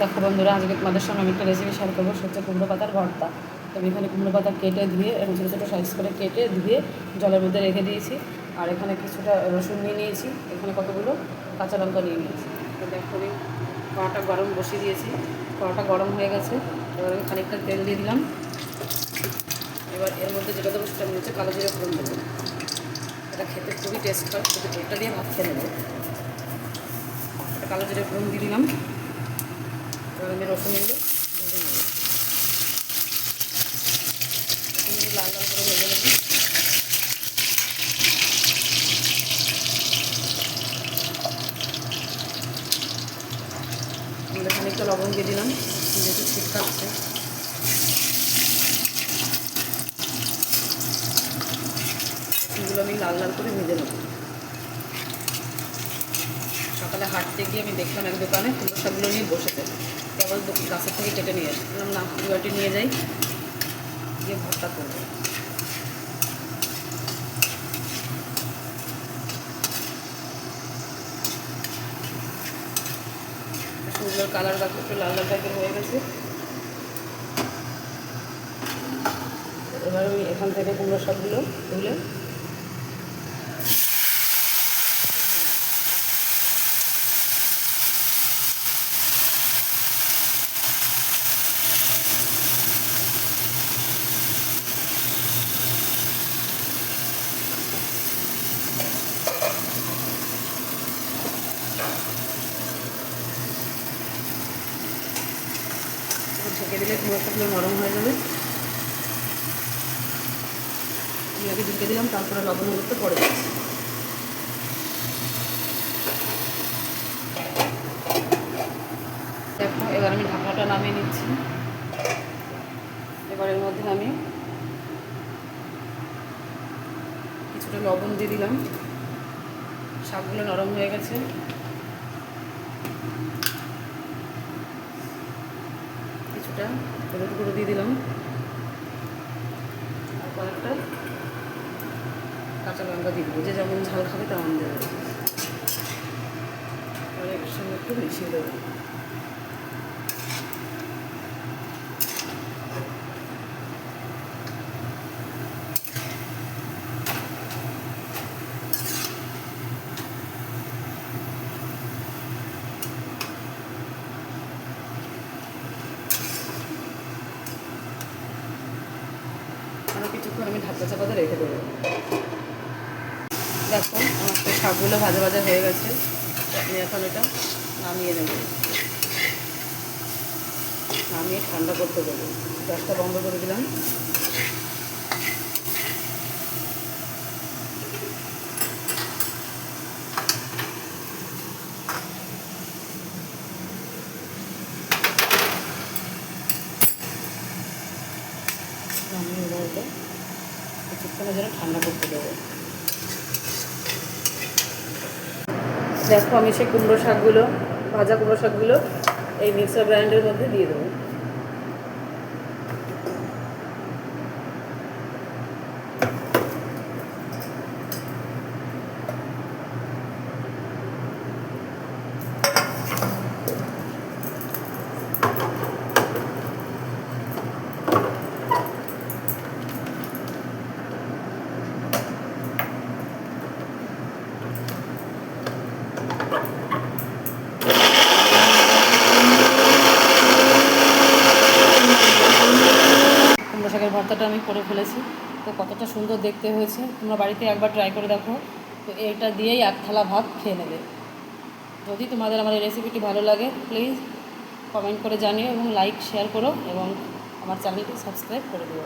দেখো বন্ধুরা, আজকে তোমাদের সঙ্গে আমি একটা রেসিপি শেয়ার করব। হচ্ছে কুমড়ো পাতার ভর্তা। তো আমি এখানে কুমড়ো পাতা কেটে ধুয়ে এবং ছোটো ছোটো সাইজ করে কেটে ধুয়ে জলের মধ্যে রেখে দিয়েছি। আর এখানে কিছুটা রসুন নিয়ে নিয়েছি। এখানে কতগুলো? কাঁচা লঙ্কা নিয়ে নিয়েছি। তো দেখো আমি কড়াটা গরম বসিয়ে দিয়েছি। কড়াটা গরম হয়ে গেছে। এবার আমি খানিকটা তেল দিয়ে দিলাম। এবার এর মধ্যে যেটা দেবো সেটা হচ্ছে কালো জিরে ফোড়ন দেবো। এটা খেতে খুবই টেস্ট হয়। শুধু এটা দিয়ে ভাত খেয়ে নেব। কালো জিরে ফোড়ন দিয়ে দিলাম। এবার আমি রসুনগুলো ভেজে নেব। লাল লাল করে ভেজে নেব। আমরা খানিকটা লবণ দিয়ে দিলাম, যেহেতু শীত কাটছে। রসুনগুলো আমি লাল লাল করে ভেজে নেব। সকালে হাঁটতে গিয়ে আমি দেখলাম এক দোকানে কুমড়ো শাকগুলো নিয়ে বসেছে। কেবল গাছের থেকে কেটে নিয়ে আসি বললাম না দুয়াটি নিয়ে যাই, গিয়ে ভর্তা করব। সুন্দর কালার গাছ একটু লাল লাল টাইপের হয়ে গেছে। এবার আমি এখান থেকে কুমড়ো শাকগুলো তুলে ঢেকে দিলে কুমড়ো শাকগুলো নরম হয়ে যাবে। আগে ঢেকে দিলাম, তারপরে লবণ হলুদটা পরে দেখো, এবার আমি ঢাকনাটা নামিয়ে নিচ্ছি। এবার এর মধ্যে আমি কিছুটা লবণ দিয়ে দিলাম। শাকগুলো নরম হয়ে গেছে। কিছুটা হলুদ গুঁড়ো দিয়ে দিলাম। আর কয়েকটা কাঁচা লঙ্কা দিয়ে দেবো। যে যেমন ঝাল খাবে তেমন দেবে। একসঙ্গে একটু মিশিয়ে দেবো। কিছুক্ষণ আমি ঢাকা চাপাতে রেখে দেবো। দেখো, আমার তো শাকগুলো ভাজা ভাজা হয়ে গেছে। আমি এখন এটা নামিয়ে নেব। নামিয়ে ঠান্ডা করতে দেবো। গ্যাসটা বন্ধ করে দিলাম। এটা। কিছুক্ষণের জন্য ঠান্ডা করতে দেবো দেখো আমি সেই কুমড়ো শাকগুলো, ভাজা কুমড়ো শাকগুলো এই মিক্সার গ্রাইন্ডারের মধ্যে দিয়ে দেবো। কুমড়ো শাকের ভর্তাটা আমি করে ফেলেছি। তো কতটা সুন্দর দেখতে হয়েছে। তোমরা বাড়িতে একবার ট্রাই করে দেখো। তো এটা দিয়েই এক থালা ভাত খেয়ে নেবে। যদি তোমাদের আমার এই রেসিপিটি ভালো লাগে প্লিজ কমেন্ট করে জানিও এবং লাইক শেয়ার করো এবং আমার চ্যানেলটি সাবস্ক্রাইব করে দিও।